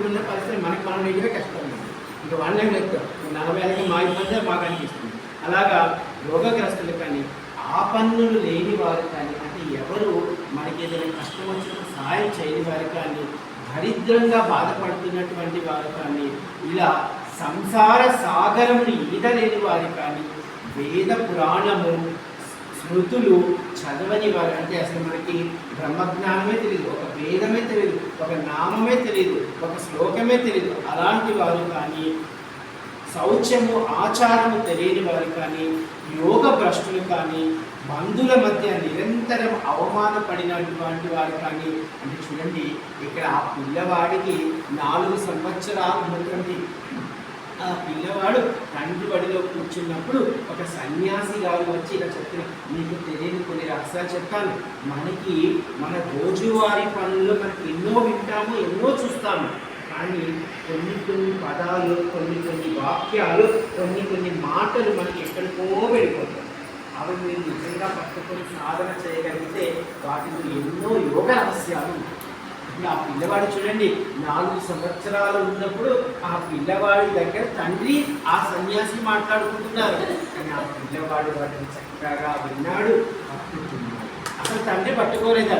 ఇప్పుడున్న పరిస్థితి మనకి మనం నీటిగా కష్టం. ఉంటుంది ఇంకా వాళ్ళే లేదు నలభై ఏళ్ళకి మా ఇబ్బంది మాకు అనిపిస్తుంది. అలాగా రోగగ్రస్తులు కానీ ఆ పన్నులు లేని వారు కానీ అంటే ఎవరు మనకి ఏదైనా కష్టం వచ్చినప్పుడు సహాయం చేయని వారు కానీ దరిద్రంగా బాధపడుతున్నటువంటి వారు కానీ ఇలా సంసార సాగరముని ఈదలేని వారు కానీ వేద పురాణము స్మృతులు చదవని వారు అంటే అసలు మనకి బ్రహ్మజ్ఞానమే తెలియదు ఒక వేదమే తెలియదు ఒక నామమే తెలియదు ఒక శ్లోకమే తెలియదు అలాంటి వారు కానీ శౌచ్యము ఆచారము తెలియని వారు కానీ యోగ భ్రష్టులు కానీ బంధుల మధ్య నిరంతరం అవమానపడినటువంటి వారు కానీ అంటే చూడండి ఇక్కడ ఆ పిల్లవాడికి నాలుగు సంవత్సరాలు ఉన్నటువంటి ఆ పిల్లవాడు తండ్రి బడిలో కూర్చున్నప్పుడు ఒక సన్యాసి గారు వచ్చి ఇలా చెప్పిన మీకు తెలియని కొన్ని రహస్యాలు చెప్తాను. మనకి మన రోజువారీ పనుల్లో మనకి ఎన్నో వింటాము ఎన్నో చూస్తాము. కానీ కొన్ని కొన్ని పదాలు కొన్ని కొన్ని వాక్యాలు కొన్ని కొన్ని మాటలు మనకి ఎక్కడికో వెళ్ళిపోతాయి. అవి మీరు నిజంగా పట్టుకొని సాధన చేయగలిగితే వాటిలో ఎన్నో యోగ రహస్యాలు ఉంటాయి. నా ఆ పిల్లవాడు చూడండి నాలుగు సంవత్సరాలు ఉన్నప్పుడు ఆ పిల్లవాడి దగ్గర తండ్రి ఆ సన్యాసి మాట్లాడుకుంటున్నారు. కానీ ఆ పిల్లవాడు వాటిని చక్కగా విన్నాడు పట్టుకున్నాడు. అసలు తండ్రి పట్టుకోలేదు.